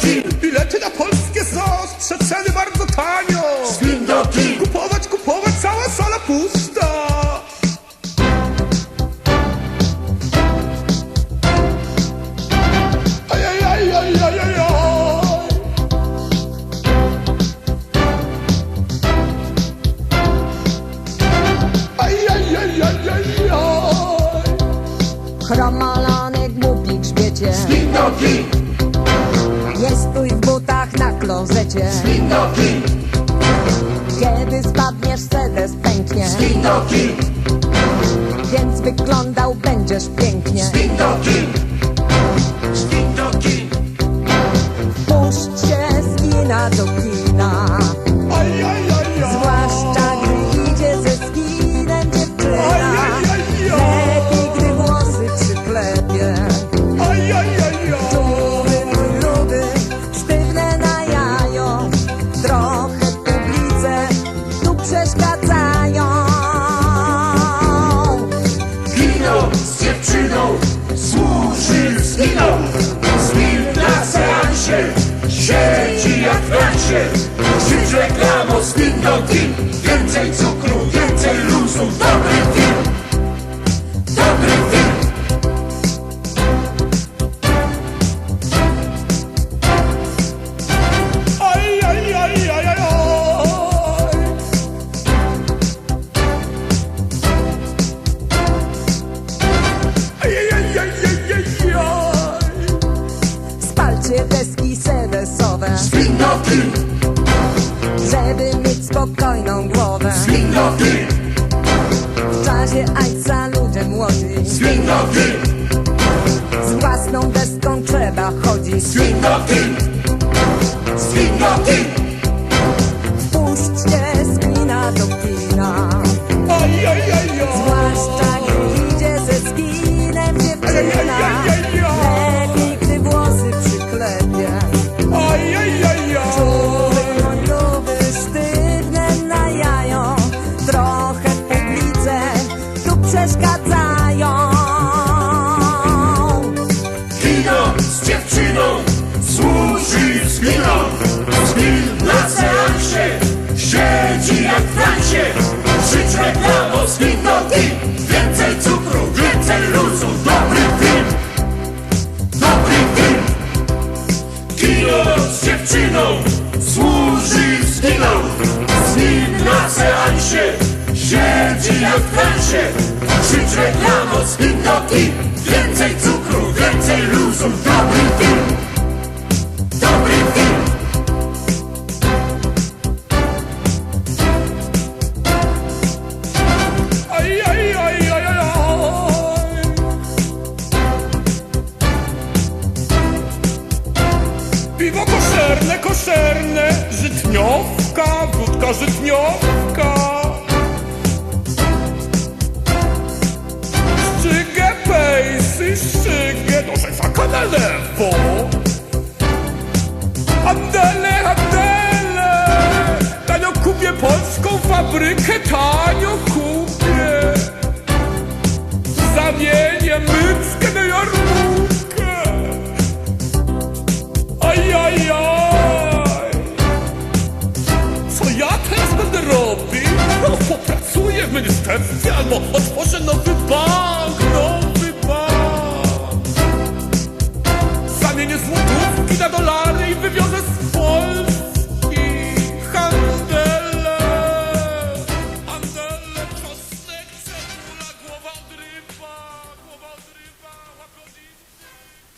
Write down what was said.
Team, Bilety na polskie są sprzeceny bardzo tanio. Team, Kupować, kupować, cała sala pusta Window Team, Kiedy spadniesz sedes pęknie Team, Więc wyglądał będziesz pięknie. Window Team, Puść się z kina do kina służy z kiną Smil na seansie. Siedzi jak w transie Krzycz reklamo z Więcej cukru, więcej luzu Dobry film spokojną głowę. Window Team, W czasie ajca ludzie młodzi. Window Team, Z własną deską trzeba chodzić. Window z Team Więcej cukru, więcej luzu Dobry film. Dobry film. Kino z dziewczyną. Służy z kiną Smil na seansie. Siedzi jak w transie. Krzycz reklamo z Team Więcej cukru, więcej luzu Dobry film koszerne, żytniowka, wódka żytniowka. Szczygę, pejsy, szczygę, do szefaka na lewo. Andele, andele, tanio kupię polską fabrykę, tanio kupię. Ministerstwie albo otworzę nowy